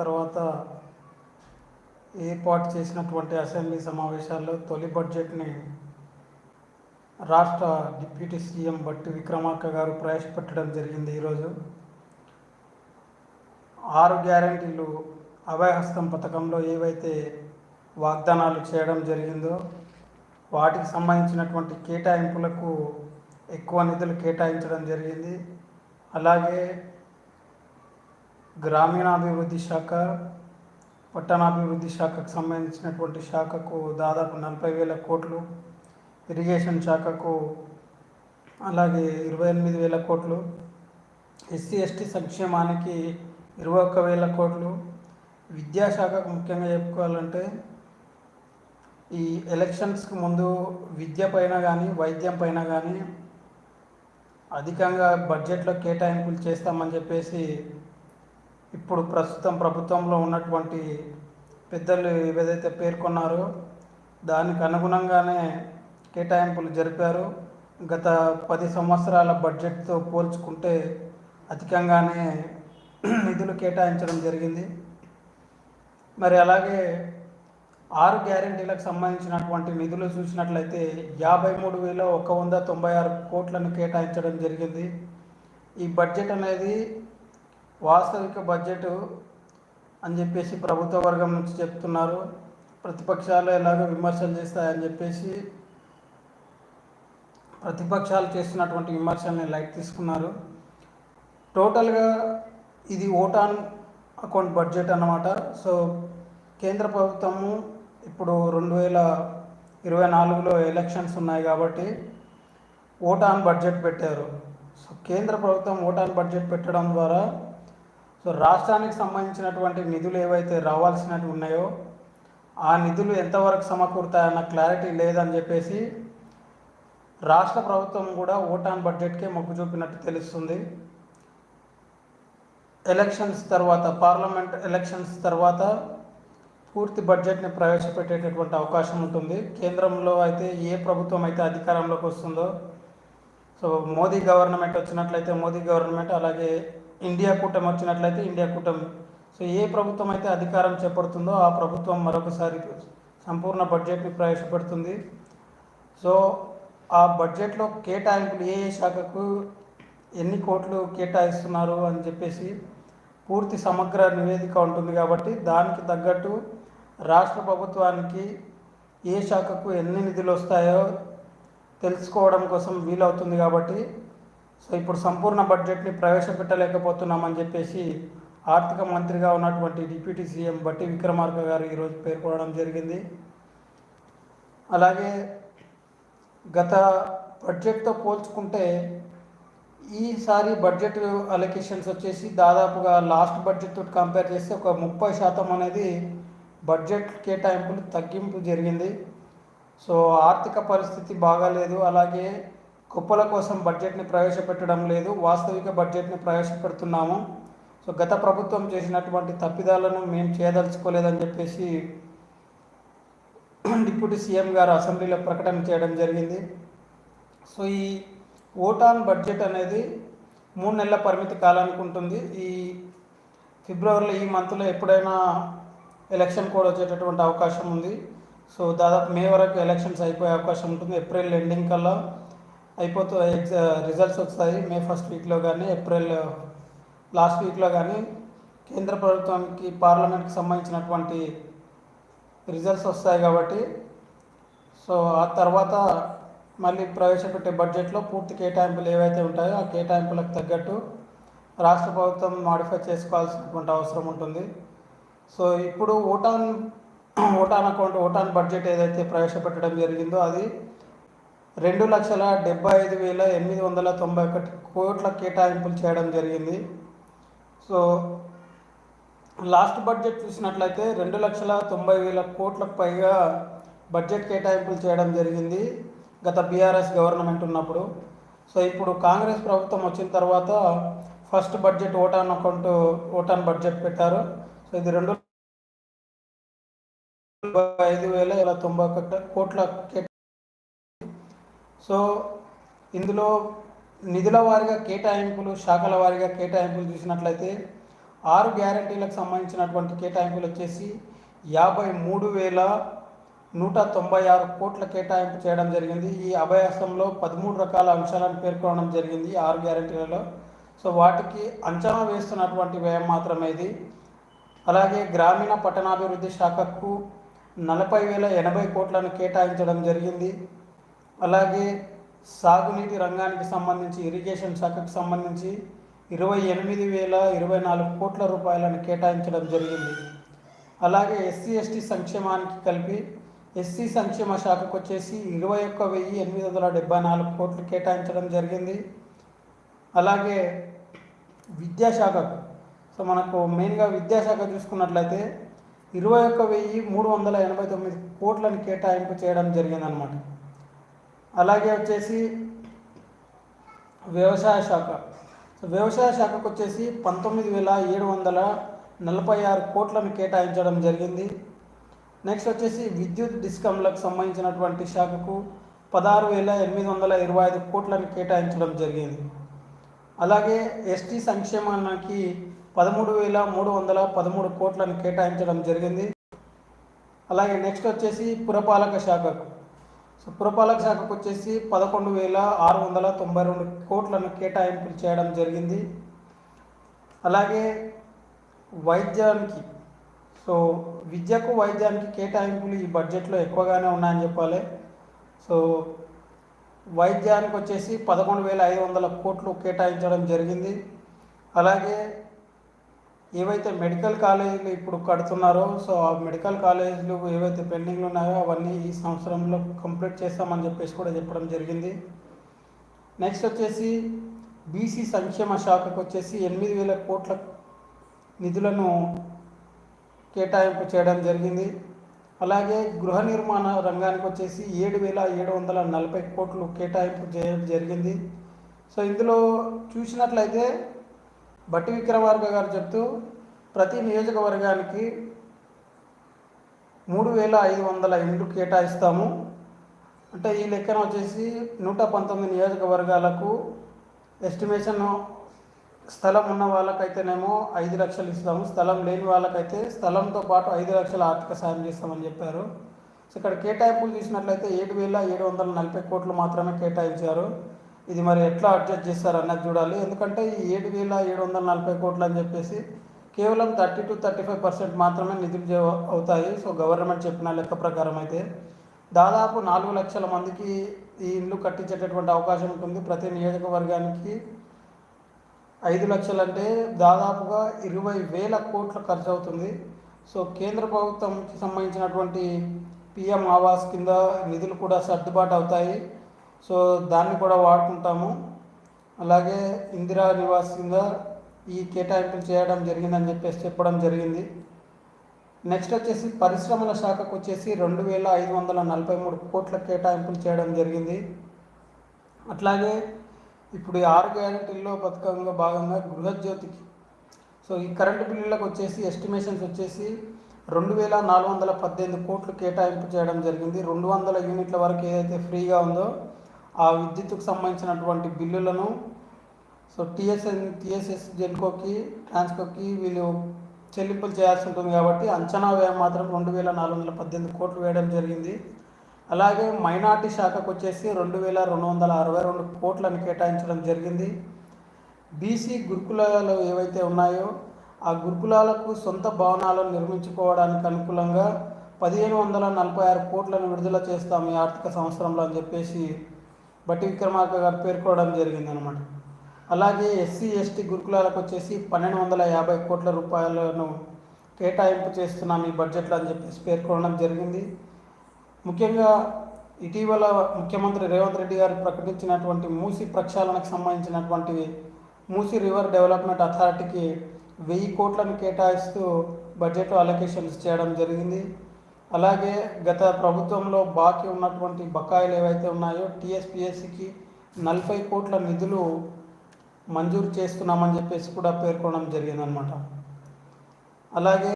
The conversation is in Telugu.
తర్వాత ఏర్పాటు చేసినటువంటి అసెంబ్లీ సమావేశాల్లో తొలి బడ్జెట్ని రాష్ట్ర డిప్యూటీ సీఎం బట్టి విక్రమార్క గారు ప్రవేశపెట్టడం జరిగింది ఈరోజు. ఆరు గ్యారంటీలు అభయహస్తం పథకంలో ఏవైతే వాగ్దానాలు చేయడం జరిగిందో వాటికి సంబంధించినటువంటి కేటాయింపులకు ఎక్కువ నిధులు కేటాయించడం జరిగింది. అలాగే గ్రామీణాభివృద్ధి శాఖ పట్టణాభివృద్ధి శాఖకు సంబంధించినటువంటి శాఖకు దాదాపు నలభై వేల కోట్లు ఇరిగేషన్ శాఖకు అలాగే ఇరవై ఎనిమిది వేల కోట్లు ఎస్సీ ఎస్టీ సంక్షేమానికి ఇరవై ఒక్క వేల కోట్లు. విద్యాశాఖకు ముఖ్యంగా చెప్పుకోవాలంటే ఈ ఎలక్షన్స్కి ముందు విద్య పైన కానీ వైద్యం పైన కానీ అధికంగా బడ్జెట్లో కేటాయింపులు చేస్తామని చెప్పేసి ఇప్పుడు ప్రస్తుతం ప్రభుత్వంలో ఉన్నటువంటి పెద్దలు ఏదైతే పేర్కొన్నారో దానికి అనుగుణంగానే కేటాయింపులు జరిపారు. గత పది సంవత్సరాల బడ్జెట్తో పోల్చుకుంటే అధికంగానే నిధులు కేటాయించడం జరిగింది. మరి అలాగే ఆరు గ్యారెంటీలకు సంబంధించినటువంటి నిధులు చూసినట్లయితే యాభై మూడు వేల ఒక వంద తొంభై ఆరు కోట్లను కేటాయించడం జరిగింది. ఈ బడ్జెట్ అనేది వాస్తవిక బడ్జెట్ అని చెప్పేసి ప్రభుత్వ వర్గం నుంచి చెప్తున్నారు. ప్రతిపక్షాలు ఎలాగో విమర్శలు చేస్తాయని చెప్పేసి ప్రతిపక్షాలు చేస్తున్నటువంటి విమర్శల్ని లైట్ తీసుకున్నారు. టోటల్గా ఇది ఓటాన్ అకౌంట్ బడ్జెట్ అన్నమాట. సో కేంద్ర ప్రభుత్వము ఇప్పుడు రెండు వేల ఇరవై నాలుగులో ఎలక్షన్స్ ఉన్నాయి కాబట్టి ఓటాన్ బడ్జెట్ పెట్టారు. సో కేంద్ర ప్రభుత్వం ఓటాన్ బడ్జెట్ పెట్టడం ద్వారా సో రాష్ట్రానికి సంబంధించినటువంటి నిధులు ఏవైతే రావాల్సినవి ఉన్నాయో ఆ నిధులు ఎంతవరకు సమకూరుతాయన్న క్లారిటీ లేదని చెప్పేసి రాష్ట్ర ప్రభుత్వం కూడా ఓటాన్ బడ్జెట్కే మొగ్గు చూపినట్టు తెలుస్తుంది. ఎలక్షన్స్ తర్వాత పార్లమెంట్ ఎలక్షన్స్ తర్వాత పూర్తి బడ్జెట్ని ప్రవేశపెట్టేటటువంటి అవకాశం ఉంటుంది. కేంద్రంలో అయితే ఏ ప్రభుత్వం అయితే అధికారంలోకి వస్తుందో సో మోదీ గవర్నమెంట్ వచ్చినట్లయితే మోదీ గవర్నమెంట్ అలాగే ఇండియా కూటమి వచ్చినట్లయితే ఇండియా కూటమి. సో ఏ ప్రభుత్వం అయితే అధికారం చేపడుతుందో ఆ ప్రభుత్వం మరొకసారి సంపూర్ణ బడ్జెట్ని ప్రవేశపెడుతుంది. సో ఆ బడ్జెట్లో కేటాయింపులు ఏ ఏ శాఖకు ఎన్ని కోట్లు కేటాయిస్తున్నారు అని చెప్పేసి పూర్తి సమగ్ర నివేదిక ఉంటుంది కాబట్టి దానికి తగ్గట్టు రాష్ట్ర ప్రభుత్వానికి ఏ శాఖకు ఎన్ని నిధులు వస్తాయో తెలుసుకోవడం కోసం వీలవుతుంది కాబట్టి సో ఇప్పుడు సంపూర్ణ బడ్జెట్ని ప్రవేశపెట్టలేకపోతున్నామని చెప్పేసి ఆర్థిక మంత్రిగా ఉన్నటువంటి డిప్యూటీ సీఎం బట్టి విక్రమార్క గారు ఈరోజు పేర్కొనడం జరిగింది. అలాగే గత బడ్జెట్తో పోల్చుకుంటే ఈసారి బడ్జెట్ అలొకేషన్స్ వచ్చేసి దాదాపుగా లాస్ట్ బడ్జెట్ తోటి కంపేర్ చేస్తే ఒక ముప్పై శాతం అనేది బడ్జెట్ కేటాయింపులు తగ్గింపు జరిగింది. సో ఆర్థిక పరిస్థితి బాగాలేదు. అలాగే కుప్పల కోసం బడ్జెట్ని ప్రవేశపెట్టడం లేదు వాస్తవిక బడ్జెట్ని ప్రవేశపెడుతున్నాము. సో గత ప్రభుత్వం చేసినటువంటి తప్పిదాలను మేము చేయదలుచుకోలేదని చెప్పేసి డిప్యూటీ సీఎం గారు అసెంబ్లీలో ప్రకటన చేయడం జరిగింది. సో ఈ ఓటాన్ బడ్జెట్ అనేది మూడు నెలల పరిమితి కాలానికి ఉంటుంది. ఈ ఫిబ్రవరిలో ఈ మంత్లో ఎప్పుడైనా ఎలక్షన్ కూడా వచ్చేటటువంటి అవకాశం ఉంది. సో దాదాపు మే వరకు ఎలక్షన్స్ అయిపోయే అవకాశం ఉంటుంది. ఏప్రిల్ ఎండింగ్ కల్లా అయిపోతూ ఎగ్జా రిజల్ట్స్ వస్తాయి. మే ఫస్ట్ వీక్లో కానీ ఏప్రిల్ లాస్ట్ వీక్లో కానీ కేంద్ర ప్రభుత్వానికి పార్లమెంట్కి సంబంధించినటువంటి రిజల్ట్స్ వస్తాయి కాబట్టి సో ఆ తర్వాత మళ్ళీ ప్రవేశపెట్టే బడ్జెట్లో పూర్తి కేటాయింపులు ఏవైతే ఉంటాయో ఆ కేటాయింపులకు తగ్గట్టు రాష్ట్ర ప్రభుత్వం మాడిఫై చేసుకోవాల్సినటువంటి అవసరం ఉంటుంది. సో ఇప్పుడు vote on vote on account vote on budget ఏదైతే ప్రవేశపెట్టడం జరిగిందో అది రెండు లక్షల డెబ్బై ఐదు వేల ఎనిమిది వందల తొంభై ఒకటి కోట్ల కేటాయింపులు చేయడం జరిగింది. సో లాస్ట్ బడ్జెట్ చూసినట్లయితే రెండు లక్షల తొంభై వేల కోట్లకు పైగా బడ్జెట్ కేటాయింపులు చేయడం జరిగింది గత బీఆర్ఎస్ గవర్నమెంట్ ఉన్నప్పుడు. సో ఇప్పుడు కాంగ్రెస్ ప్రభుత్వం వచ్చిన తర్వాత first budget vote on account vote on budget పెట్టారు. సో ఇది రెండు ఐదు వేల ఇలా తొంభై ఒకటి కోట్ల కే సో ఇందులో నిధుల వారీగా కేటాయింపులు శాఖల వారీగా కేటాయింపులు చూసినట్లయితే ఆరు గ్యారంటీలకు సంబంధించినటువంటి కేటాయింపులు వచ్చేసి యాభై మూడు వేల నూట తొంభై ఆరు కోట్ల కేటాయింపు చేయడం జరిగింది. ఈ అభయాసంలో పదమూడు రకాల అంశాలను పేర్కొనడం జరిగింది ఆరు గ్యారంటీలలో. సో వాటికి అంచనా వేస్తున్నటువంటి వ్యయం మాత్రమే ఇది. అలాగే గ్రామీణ పట్టణాభివృద్ధి శాఖకు నలభై వేల ఎనభై కోట్లను కేటాయించడం జరిగింది. అలాగే సాగునీటి రంగానికి సంబంధించి ఇరిగేషన్ శాఖకు సంబంధించి ఇరవై ఎనిమిది వేల ఇరవై నాలుగు కోట్ల రూపాయలను కేటాయించడం జరిగింది. అలాగే ఎస్సీ ఎస్టీ సంక్షేమానికి కలిపి ఎస్సీ సంక్షేమ శాఖకు వచ్చేసి ఇరవై ఒక్క వెయ్యి ఎనిమిది వందల డెబ్బై నాలుగు కోట్లు కేటాయించడం జరిగింది. అలాగే విద్యాశాఖకు సో మనకు మెయిన్గా విద్యాశాఖ చూసుకున్నట్లయితే ఇరవై ఒక్క వెయ్యి మూడు వందల ఎనభై తొమ్మిది కోట్లను కేటాయింపు చేయడం జరిగిందనమాట అలాగే వచ్చేసి వ్యవసాయ శాఖ. వ్యవసాయ శాఖకు వచ్చేసి పంతొమ్మిది వేల ఏడు వందల నలభై ఆరు కోట్లను కేటాయించడం జరిగింది. నెక్స్ట్ వచ్చేసి విద్యుత్ డిస్కమ్లకు సంబంధించినటువంటి శాఖకు పదహారు వేల ఎనిమిది వందల ఇరవై ఐదు కోట్లను కేటాయించడం జరిగింది. అలాగే ఎస్టీ సంక్షేమానికి పదమూడు వేల మూడు వందల పదమూడు కోట్లను కేటాయించడం జరిగింది. అలాగే నెక్స్ట్ వచ్చేసి పురపాలక శాఖకు. సో పురపాలక శాఖకు వచ్చేసి పదకొండు వేల ఆరు వందల తొంభై రెండు కోట్లను కేటాయింపులు చేయడం జరిగింది. అలాగే వైద్యానికి సో విద్యకు వైద్యానికి కేటాయింపులు ఈ బడ్జెట్లో ఎక్కువగానే ఉన్నాయని చెప్పాలి. సో వైద్యానికి వచ్చేసి పదకొండు వేల ఐదు వందల కోట్లు కేటాయించడం జరిగింది. అలాగే ఏవైతే మెడికల్ కాలేజీలు ఇప్పుడు కడుతున్నారో సో ఆ మెడికల్ కాలేజీలు ఏవైతే పెండింగ్లు ఉన్నాయో అవన్నీ ఈ సంవత్సరంలో కంప్లీట్ చేస్తామని చెప్పేసి కూడా చెప్పడం జరిగింది. నెక్స్ట్ వచ్చేసి బీసీ సంక్షేమ శాఖకు వచ్చేసి ఎనిమిది వేల కోట్ల నిధులను కేటాయింపు చేయడం జరిగింది. అలాగే గృహ నిర్మాణ రంగానికి వచ్చేసి ఏడు వేల ఏడు వందల నలభై కోట్లు కేటాయింపు చేయడం జరిగింది. సో ఇందులో చూసినట్లయితే బట్టి విక్రమార్క గారు చెప్తూ ప్రతి నియోజకవర్గానికి మూడు వేల ఐదు వందల ఇండ్లు కేటాయిస్తాము. అంటే ఈ లెక్కన వచ్చేసి నూట పంతొమ్మిది నియోజకవర్గాలకు ఎస్టిమేషన్ స్థలం ఉన్న వాళ్ళకైతేనేమో ఐదు లక్షలు ఇస్తాము. స్థలం లేని వాళ్ళకైతే స్థలంతో పాటు ఐదు లక్షల ఆర్థిక సాయం చేస్తామని చెప్పారు. సో ఇక్కడ కేటాయింపులు చూసినట్లయితే ఏడు వేల ఏడు వందల నలభై కోట్లు మాత్రమే కేటాయించారు. ఇది మరి ఎట్లా అడ్జస్ట్ చేస్తారు అన్నది చూడాలి. ఎందుకంటే ఈ ఏడు వేల ఏడు వందల నలభై కోట్లు అని చెప్పేసి కేవలం thirty two thirty five percent మాత్రమే నిధులు అవుతాయి. సో గవర్నమెంట్ చెప్పిన లెక్క ప్రకారం అయితే దాదాపు నాలుగు లక్షల మందికి ఈ ఇల్లు కట్టించేటటువంటి అవకాశం ఉంటుంది. ప్రతి నియోజకవర్గానికి ఐదు లక్షలు అంటే దాదాపుగా ఇరవై వేల కోట్ల ఖర్చు అవుతుంది. సో కేంద్ర ప్రభుత్వంకి సంబంధించినటువంటి పిఎం ఆవాస్ కింద నిధులు కూడా సర్దుబాటు అవుతాయి. సో దాన్ని కూడా వాడుకుంటాము. అలాగే ఇందిరా నివాస్ కింద ఈ కేటాయింపులు చేయడం జరిగిందని చెప్పేసి చెప్పడం జరిగింది. నెక్స్ట్ వచ్చేసి పరిశ్రమల శాఖకు వచ్చేసి రెండు వేల ఐదు వందల నలభై మూడు కోట్ల కేటాయింపులు చేయడం జరిగింది. అట్లాగే ఇప్పుడు ఈ ఆరు గ్యారెంటీల్లో పథకంలో భాగంగా గృహజ్యోతికి సో ఈ కరెంటు బిల్లులకు వచ్చేసి ఎస్టిమేషన్స్ వచ్చేసి రెండు వేల నాలుగు వందల పద్దెనిమిది కోట్లు కేటాయింపు చేయడం జరిగింది. రెండు వందల యూనిట్ల వరకు ఏదైతే ఫ్రీగా ఉందో ఆ విద్యుత్కు సంబంధించినటువంటి బిల్లులను సో టీఎస్ఎన్ టీఎస్ఎస్ జెన్కోకి ట్రాన్స్కోకి వీళ్ళు చెల్లింపులు చేయాల్సి ఉంటుంది కాబట్టి అంచనా వ్యయం మాత్రం రెండు వేల నాలుగు వందల పద్దెనిమిది కోట్లు వేయడం జరిగింది. అలాగే మైనార్టీ శాఖకు వచ్చేసి రెండు వేల రెండు వందల అరవై రెండు కోట్లను కేటాయించడం జరిగింది. బీసీ గురుకులాలు ఏవైతే ఉన్నాయో ఆ గురుకులాలకు సొంత భవనాలను నిర్మించుకోవడానికి అనుకూలంగా పదిహేను వందల నలభై ఆరు కోట్లను విడుదల చేస్తాం ఈ ఆర్థిక సంవత్సరంలో అని చెప్పేసి బట్టి విక్రమార్క గారు పేర్కోవడం జరిగిందనమాట అలాగే ఎస్సీ ఎస్టీ గురుకులాలకు వచ్చేసి పన్నెండు వందల యాభై కోట్ల రూపాయలను కేటాయింపు చేస్తున్నాం ఈ బడ్జెట్లో అని చెప్పేసి పేర్కొనడం జరిగింది. ముఖ్యంగా ఇటీవల ముఖ్యమంత్రి రేవంత్ రెడ్డి గారు ప్రకటించినటువంటి మూసి ప్రక్షాళనకు సంబంధించినటువంటి మూసి రివర్ డెవలప్మెంట్ అథారిటీకి వెయ్యి కోట్లను కేటాయిస్తూ బడ్జెట్ అలొకేషన్స్ చేయడం జరిగింది. అలాగే గత ప్రభుత్వంలో బాకీ ఉన్నటువంటి బకాయిలు ఏవైతే ఉన్నాయో టీఎస్పిఎస్సికి నలభై కోట్ల నిధులు మంజూరు చేస్తున్నామని చెప్పేసి కూడా పేర్కొనడం జరిగిందనమాట అలాగే